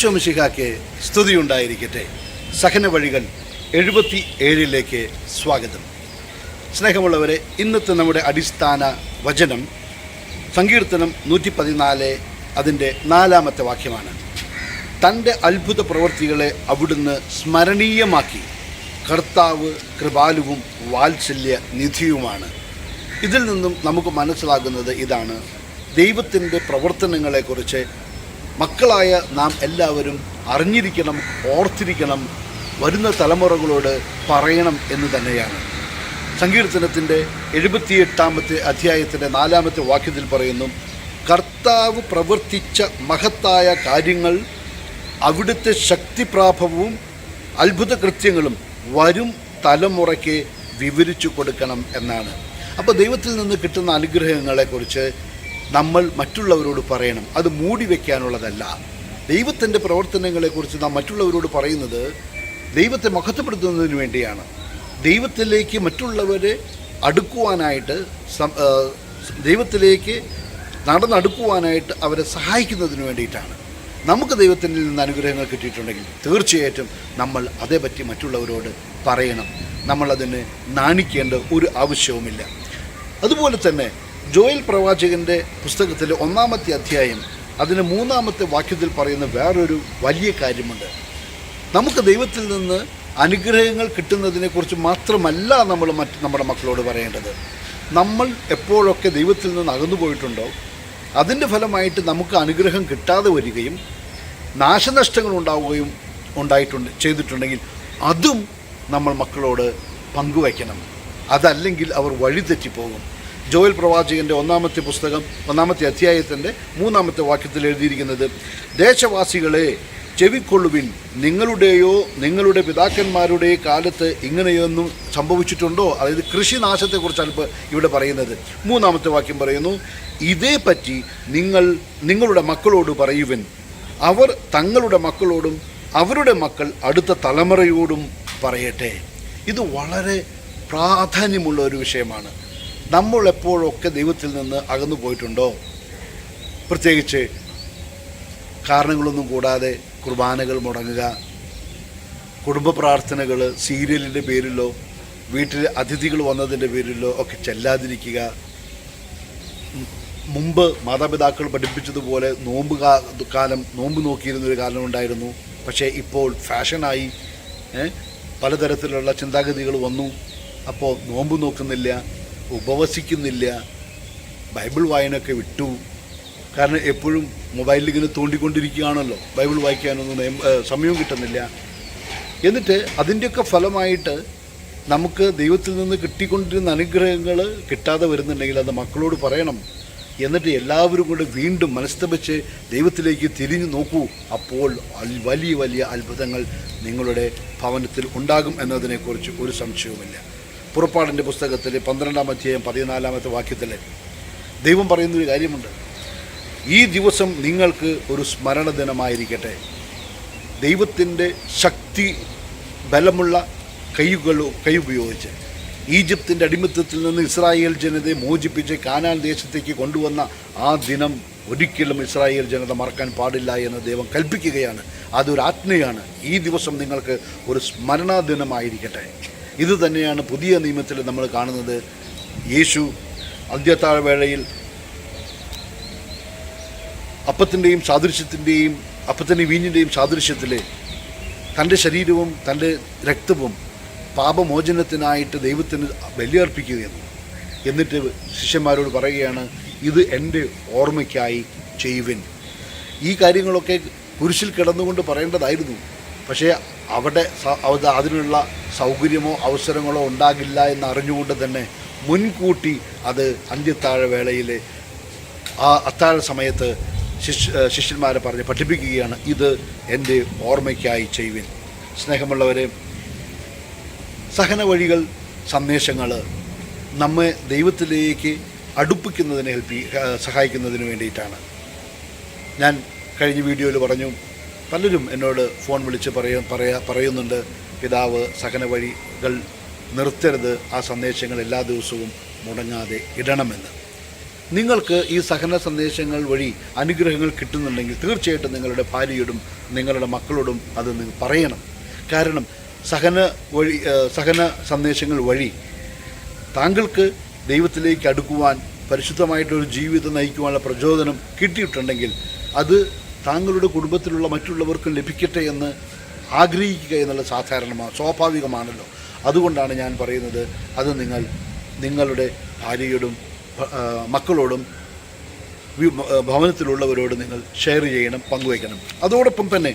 ഈശോമിശിഹാക്ക് സ്തുതിയുണ്ടായിരിക്കട്ടെ. സഹന വഴികൾ എഴുപത്തി ഏഴിലേക്ക് സ്വാഗതം. സ്നേഹമുള്ളവരെ ഇന്നത്തെ നമ്മുടെ അടിസ്ഥാന വചനം സങ്കീർത്തനം നൂറ്റി പതിനാല് അതിന്റെ നാലാമത്തെ വാക്യമാണ്. തന്റെ അത്ഭുത പ്രവൃത്തികളെ അവിടുന്ന് സ്മരണീയമാക്കി. കർത്താവ് കൃപാലുവും വാത്സല്യ നിധിയുമാണ്. ഇതിൽ നിന്നും നമുക്ക് മനസ്സിലാകുന്നത് ഇതാണ് ദൈവത്തിന്റെ പ്രവർത്തനങ്ങളെക്കുറിച്ച് മക്കളായ നാം എല്ലാവരും അറിഞ്ഞിരിക്കണം ഓർത്തിരിക്കണം വരുന്ന തലമുറകളോട് പറയണം എന്ന് തന്നെയാണ്. സങ്കീർത്തനത്തിന്റെ എഴുപത്തിയെട്ടാമത്തെ അധ്യായത്തിന്റെ നാലാമത്തെ വാക്യത്തിൽ പറയുന്നു കർത്താവ് പ്രവർത്തിച്ച മഹത്തായ കാര്യങ്ങൾ അവിടുത്തെ ശക്തിപ്രാഭവവും അത്ഭുത കൃത്യങ്ങളും വരും തലമുറയ്ക്ക് വിവരിച്ചു കൊടുക്കണം എന്നാണ്. അപ്പോൾ ദൈവത്തിൽ നിന്ന് കിട്ടുന്ന അനുഗ്രഹങ്ങളെക്കുറിച്ച് നമ്മൾ മറ്റുള്ളവരോട് പറയണം. അത് മൂടി വയ്ക്കാനുള്ളതല്ല ദൈവത്തിന്റെ പ്രവർത്തനങ്ങളെക്കുറിച്ച് നാം മറ്റുള്ളവരോട് പറയുന്നത് ദൈവത്തെ മഹത്വപ്പെടുത്തുന്നതിന് വേണ്ടിയാണ്. ദൈവത്തിലേക്ക് മറ്റുള്ളവരെ അടുക്കുവാനായിട്ട് ദൈവത്തിലേക്ക് നടന്നടുക്കുവാനായിട്ട് അവരെ സഹായിക്കുന്നതിന് വേണ്ടിയിട്ടാണ്. നമുക്ക് ദൈവത്തിൽ നിന്ന് അനുഗ്രഹങ്ങൾ കിട്ടിയിട്ടുണ്ടെങ്കിൽ തീർച്ചയായിട്ടും നമ്മൾ അതേപറ്റി മറ്റുള്ളവരോട് പറയണം. നമ്മളതിന് നാണിക്കേണ്ട ഒരു ആവശ്യവുമില്ല. അതുപോലെ തന്നെ ജോയൽ പ്രവാചകന്റെ പുസ്തകത്തിലെ ഒന്നാമത്തെ അധ്യായം അതിന് മൂന്നാമത്തെ വാക്യത്തിൽ പറയുന്ന വേറൊരു വലിയ കാര്യമുണ്ട്. നമുക്ക് ദൈവത്തിൽ നിന്ന് അനുഗ്രഹങ്ങൾ കിട്ടുന്നതിനെക്കുറിച്ച് മാത്രമല്ല നമ്മൾ മറ്റ് നമ്മുടെ മക്കളോട് പറയേണ്ടത്. നമ്മൾ എപ്പോഴൊക്കെ ദൈവത്തിൽ നിന്ന് അകന്നു പോയിട്ടുണ്ടോ അതിന്റെ ഫലമായിട്ട് നമുക്ക് അനുഗ്രഹം കിട്ടാതെ വരികയും നാശനഷ്ടങ്ങൾ ഉണ്ടാവുകയും ഉണ്ടായിട്ടുണ്ട് ചെയ്തിട്ടുണ്ടെങ്കിൽ അതും നമ്മൾ മക്കളോട് പങ്കുവയ്ക്കണം. അതല്ലെങ്കിൽ അവർ വഴിതെറ്റിപ്പോകും. ജോയൽ പ്രവാചകന്റെ ഒന്നാമത്തെ പുസ്തകം ഒന്നാമത്തെ അധ്യായത്തിന്റെ മൂന്നാമത്തെ വാക്യത്തിൽ എഴുതിയിരിക്കുന്നത് ദേശവാസികളെ ചെവിക്കൊള്ളുവിൻ. നിങ്ങളുടെയോ നിങ്ങളുടെ പിതാക്കന്മാരുടെ കാലത്ത് ഇങ്ങനെയൊന്നും സംഭവിച്ചിട്ടുണ്ടോ? അതായത് കൃഷിനാശത്തെക്കുറിച്ചാണ് ഇപ്പോൾ ഇവിടെ പറയുന്നത്. മൂന്നാമത്തെ വാക്യം പറയുന്നു ഇതേപ്പറ്റി നിങ്ങൾ നിങ്ങളുടെ മക്കളോട് പറയുവൻ. അവർ തങ്ങളുടെ മക്കളോടും അവരുടെ മക്കൾ അടുത്ത തലമുറയോടും പറയട്ടെ. ഇത് വളരെ പ്രാധാന്യമുള്ള ഒരു വിഷയമാണ്. നമ്മൾ എപ്പോഴൊക്കെ ദൈവത്തിൽ നിന്ന് അകന്നു പോയിട്ടുണ്ടോ? പ്രത്യേകിച്ച് കാരണങ്ങളൊന്നും കൂടാതെ കുർബാനകൾ മുടങ്ങുക കുടുംബ പ്രാർത്ഥനകൾ സീരിയലിന്റെ പേരിലോ വീട്ടിൽ അതിഥികൾ വന്നതിന്റെ പേരിലോ ഒക്കെ ചെല്ലാതിരിക്കുക മുമ്പ് മാതാപിതാക്കൾ പഠിപ്പിച്ചതുപോലെ നോമ്പ് കാലം നോമ്പ് നോക്കിയിരുന്നൊരു കാലം ഉണ്ടായിരുന്നു. പക്ഷേ ഇപ്പോൾ ഫാഷനായി പലതരത്തിലുള്ള ചിന്താഗതികൾ വന്നു. അപ്പോൾ നോമ്പ് നോക്കുന്നില്ല. ഉപവസിക്കുന്നില്ല. ബൈബിൾ വായനയൊക്കെ വിട്ടു. കാരണം എപ്പോഴും മൊബൈലിൽ ഇങ്ങനെ തോണ്ടിക്കൊണ്ടിരിക്കുകയാണല്ലോ. ബൈബിൾ വായിക്കാനൊന്നും സമയവും കിട്ടുന്നില്ല. എന്നിട്ട് അതിന്റെയൊക്കെ ഫലമായിട്ട് നമുക്ക് ദൈവത്തിൽ നിന്ന് കിട്ടിക്കൊണ്ടിരുന്ന അനുഗ്രഹങ്ങൾ കിട്ടാതെ വരുന്നുണ്ടെങ്കിൽ അത് മക്കളോട് പറയണം. എന്നിട്ട് എല്ലാവരും കൂടെ വീണ്ടും മനസ്തപിച്ച് ദൈവത്തിലേക്ക് തിരിഞ്ഞു നോക്കൂ. അപ്പോൾ വലിയ വലിയ അത്ഭുതങ്ങൾ നിങ്ങളുടെ ഭവനത്തിൽ ഉണ്ടാകും എന്നതിനെക്കുറിച്ച് ഒരു സംശയവുമില്ല. പുറപ്പാടിന്റെ പുസ്തകത്തിൽ പന്ത്രണ്ടാം അധ്യായം പതിനാലാമത്തെ വാക്യത്തിൽ ദൈവം പറയുന്നൊരു കാര്യമുണ്ട്. ഈ ദിവസം നിങ്ങൾക്ക് ഒരു സ്മരണ ദിനമായിരിക്കട്ടെ ദൈവത്തിന്റെ ശക്തി ബലമുള്ള കൈകൾ കൈ ഉപയോഗിച്ച് ഈജിപ്തിന്റെ അടിമത്തത്തിൽ നിന്ന് ഇസ്രായേൽ ജനതയെ മോചിപ്പിച്ച് കാനാൻ ദേശത്തേക്ക് കൊണ്ടുവന്ന ആ ദിനം ഒരിക്കലും ഇസ്രായേൽ ജനത മറക്കാൻ പാടില്ല എന്ന് ദൈവം കൽപ്പിക്കുകയാണ്. അതൊരു ആജ്ഞയാണ്. ഈ ദിവസം നിങ്ങൾക്ക് ഒരു സ്മരണാ ദിനമായിരിക്കട്ടെ ഇത് തന്നെയാണ് പുതിയ നിയമത്തിൽ നമ്മൾ കാണുന്നത്. യേശു അന്ത്യത്താഴവേളയിൽ അപ്പത്തിന്റെയും സാദൃശ്യത്തിന്റെയും അപ്പത്തിന്റെ വീഞ്ഞിന്റെയും സാദൃശ്യത്തിൽ തന്റെ ശരീരവും തന്റെ രക്തവും പാപമോചനത്തിനായിട്ട് ദൈവത്തിന് ബലിയർപ്പിക്കുകയെന്ന് എന്നിട്ട് ശിഷ്യന്മാരോട് പറയുകയാണ് ഇത് എന്റെ ഓർമ്മയ്ക്കായി ചെയ്യുവിൻ. ഈ കാര്യങ്ങളൊക്കെ കുരിശിൽ കിടന്നുകൊണ്ട് പറയേണ്ടതായിരുന്നു. പക്ഷേ അവിടെ അതിനുള്ള സൗകര്യമോ അവസരങ്ങളോ ഉണ്ടാകില്ല എന്ന് അറിഞ്ഞുകൊണ്ട് തന്നെ മുൻകൂട്ടി അത് അന്ത്യത്താഴ വേളയിൽ ആ അത്താഴ സമയത്ത് ശിഷ്യ ശിഷ്യന്മാരെ പറഞ്ഞ് പഠിപ്പിക്കുകയാണ്. ഇത് എന്റെ ഓർമ്മയ്ക്കായി ചെയ്യുവിൻ സ്നേഹമുള്ളവരെ സഹന വഴികൾ സന്ദേശങ്ങൾ നമ്മെ ദൈവത്തിലേക്ക് അടുപ്പിക്കുന്നതിന് ഹെൽപ്പ് സഹായിക്കുന്നതിന് വേണ്ടിയിട്ടാണ്. ഞാൻ കഴിഞ്ഞ വീഡിയോയിൽ പറഞ്ഞു പലരും എന്നോട് ഫോൺ വിളിച്ച് പറയും പറയാ പറയുന്നുണ്ട് പിതാവ് സഹന വഴികൾ നിർത്തരുത്. ആ സന്ദേശങ്ങൾ എല്ലാ ദിവസവും മുടങ്ങാതെ ഇടണമെന്ന്. നിങ്ങൾക്ക് ഈ സഹന സന്ദേശങ്ങൾ വഴി അനുഗ്രഹങ്ങൾ കിട്ടുന്നുണ്ടെങ്കിൽ തീർച്ചയായിട്ടും നിങ്ങളുടെ ഭാര്യയോടും നിങ്ങളുടെ മക്കളോടും അത് നിങ്ങൾ പറയണം. കാരണം സഹന വഴി സഹന സന്ദേശങ്ങൾ വഴി താങ്കൾക്ക് ദൈവത്തിലേക്ക് അടുക്കുവാൻ പരിശുദ്ധമായിട്ടൊരു ജീവിതം നയിക്കുവാനുള്ള പ്രചോദനം കിട്ടിയിട്ടുണ്ടെങ്കിൽ അത് താങ്കളുടെ കുടുംബത്തിലുള്ള മറ്റുള്ളവർക്കും ലഭിക്കട്ടെ എന്ന് ആഗ്രഹിക്കുക എന്നുള്ള സാധാരണമാണ് സ്വാഭാവികമാണല്ലോ. അതുകൊണ്ടാണ് ഞാൻ പറയുന്നത് അത് നിങ്ങൾ നിങ്ങളുടെ ഭാര്യയോടും മക്കളോടും ഭവനത്തിലുള്ളവരോട് നിങ്ങൾ ഷെയർ ചെയ്യണം പങ്കുവയ്ക്കണം. അതോടൊപ്പം തന്നെ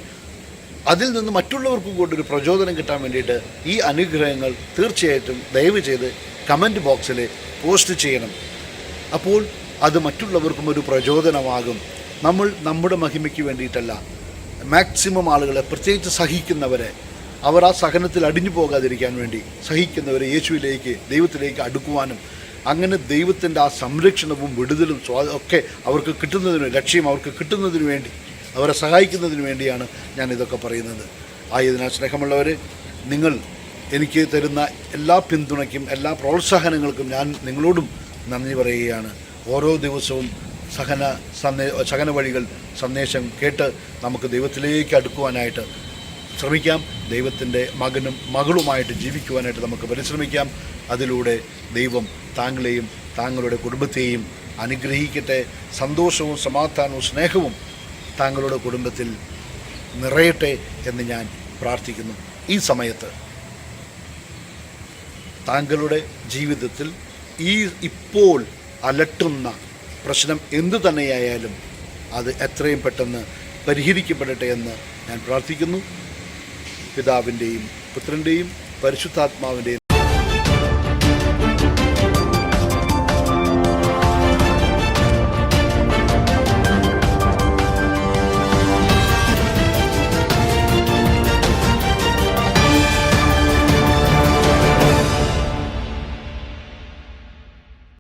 അതിൽ നിന്ന് മറ്റുള്ളവർക്കും കൂടെ ഒരു പ്രചോദനം കിട്ടാൻ വേണ്ടിയിട്ട് ഈ അനുഗ്രഹങ്ങൾ തീർച്ചയായിട്ടും ദയവ് ചെയ്ത് കമന്റ് ബോക്സിൽ പോസ്റ്റ് ചെയ്യണം. അപ്പോൾ അത് മറ്റുള്ളവർക്കും ഒരു പ്രചോദനമാകും. നമ്മൾ നമ്മുടെ മഹിമയ്ക്ക് വേണ്ടിയിട്ടല്ല മാക്സിമം ആളുകളെ പ്രത്യേകിച്ച് സഹിക്കുന്നവരെ അവർ ആ സഹനത്തിൽ അടിഞ്ഞു പോകാതിരിക്കാൻ വേണ്ടി സഹിക്കുന്നവരെ യേശുവിലേക്ക് ദൈവത്തിലേക്ക് അടുക്കുവാനും അങ്ങനെ ദൈവത്തിന്റെ ആ സംരക്ഷണവും വിടുതലും ഒക്കെ അവർക്ക് കിട്ടുന്നതിന് ലക്ഷ്യം അവർക്ക് കിട്ടുന്നതിന് വേണ്ടി അവരെ സഹായിക്കുന്നതിന് വേണ്ടിയാണ് ഞാൻ ഇതൊക്കെ പറയുന്നത്. ആയതിനാൽ സ്നേഹമുള്ളവർ നിങ്ങൾ എനിക്ക് തരുന്ന എല്ലാ പിന്തുണയ്ക്കും എല്ലാ പ്രോത്സാഹനങ്ങൾക്കും ഞാൻ നിങ്ങളോടും നന്ദി പറയുകയാണ്. ഓരോ ദിവസവും സഹന സന്ദേ സഹന വഴികൾ സന്ദേശം കേട്ട് നമുക്ക് ദൈവത്തിലേക്ക് അടുക്കുവാനായിട്ട് ശ്രമിക്കാം. ദൈവത്തിന്റെ മകനും മകളുമായിട്ട് ജീവിക്കുവാനായിട്ട് നമുക്ക് പരിശ്രമിക്കാം. അതിലൂടെ ദൈവം താങ്കളെയും താങ്കളുടെ കുടുംബത്തെയും അനുഗ്രഹിക്കട്ടെ. സന്തോഷവും സമാധാനവും സ്നേഹവും താങ്കളുടെ കുടുംബത്തിൽ നിറയട്ടെ എന്ന് ഞാൻ പ്രാർത്ഥിക്കുന്നു. ഈ സമയത്ത് താങ്കളുടെ ജീവിതത്തിൽ ഈ ഇപ്പോൾ അലട്ടുന്ന പ്രശ്നം എന്തു തന്നെയായാലും അത് എത്രയും പെട്ടെന്ന് പരിഹരിക്കപ്പെടട്ടെ എന്ന് ഞാൻ പ്രാർത്ഥിക്കുന്നു. പിതാവിന്റെയും പുത്രന്റെയും പരിശുദ്ധാത്മാവിന്റെയും